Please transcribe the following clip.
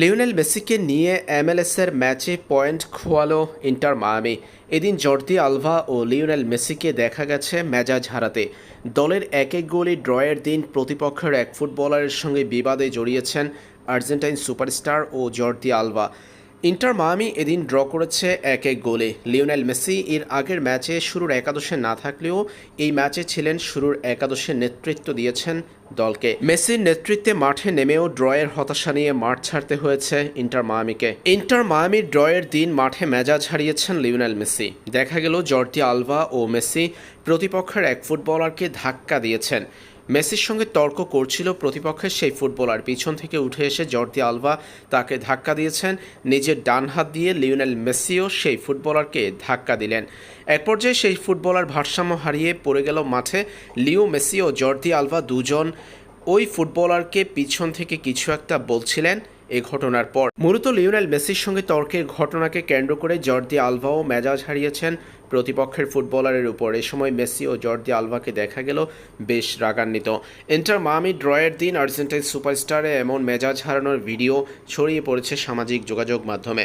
Lionel মেসিকে নিয়ে এমএলএসের ম্যাচে পয়েন্ট খোয়ালো ইন্টার মায়ামি। এদিন জর্দি আলভা ও লিওনেল মেসিকে দেখা গেছে মেজাজ হারাতে। দলের এক এক গোলে ড্রয়ের দিন প্রতিপক্ষের এক ফুটবলারের সঙ্গে বিবাদে জড়িয়েছেন আর্জেন্টাইন সুপারস্টার ও জর্দি আলভা। ইন্টার মায়ামি এদিন ড্র করেছে এক এক গোলে। লিওনেল মেসি এর আগের ম্যাচে শুরুর একাদশে না থাকলেও এই ম্যাচে ছিলেন শুরুর একাদশে নেতৃত্ব দিয়েছেন দলকে। মেসির নেতৃত্বে মাঠে নেমেও ড্রয়ের হতাশা নিয়ে মাঠ ছাড়তে হয়েছে ইন্টার মায়ামিকে। ইন্টার মায়ামির ড্রয়ের দিন মাঠে মেজাজ হারিয়েছেন লিওনেল মেসি। দেখা গেল জর্দি আলভা ও মেসি প্রতিপক্ষের এক ফুটবলারকে ধাক্কা দিয়েছেন। মেসির সঙ্গে তর্ক করছিল প্রতিপক্ষের সেই ফুটবলার। পিছন থেকে উঠে এসে জর্দি আলভা তাকে ধাক্কা দিয়েছেন। নিজের ডান হাত দিয়ে লিওনেল মেসিও সেই ফুটবলারকে ধাক্কা দিলেন। এক পর্যায়ে সেই ফুটবলার ভারসাম্য হারিয়ে পড়ে গেল মাঠে। লিও মেসিও জর্দি আলভা দুজন ওই ফুটবলারকে পিছন থেকে কিছু একটা বলছিলেন। এ ঘটনার পর। মূলত লিওনেল মেসির সঙ্গে তর্কের ঘটনাকে কেন্দ্র করে জর্দি আলভাও মেজাজ হারিয়েছেন প্রতিপক্ষের ফুটবলারের উপর। এ সময় মেসি ও জর্দি আলভাকে দেখা গেল বেশ রাগান্বিত। ইন্টার মামি ড্রয়ের দিন আর্জেন্টাইন সুপারস্টারে এমন মেজাজ হারানোর ভিডিও ছড়িয়ে পড়েছে সামাজিক যোগাযোগ মাধ্যমে।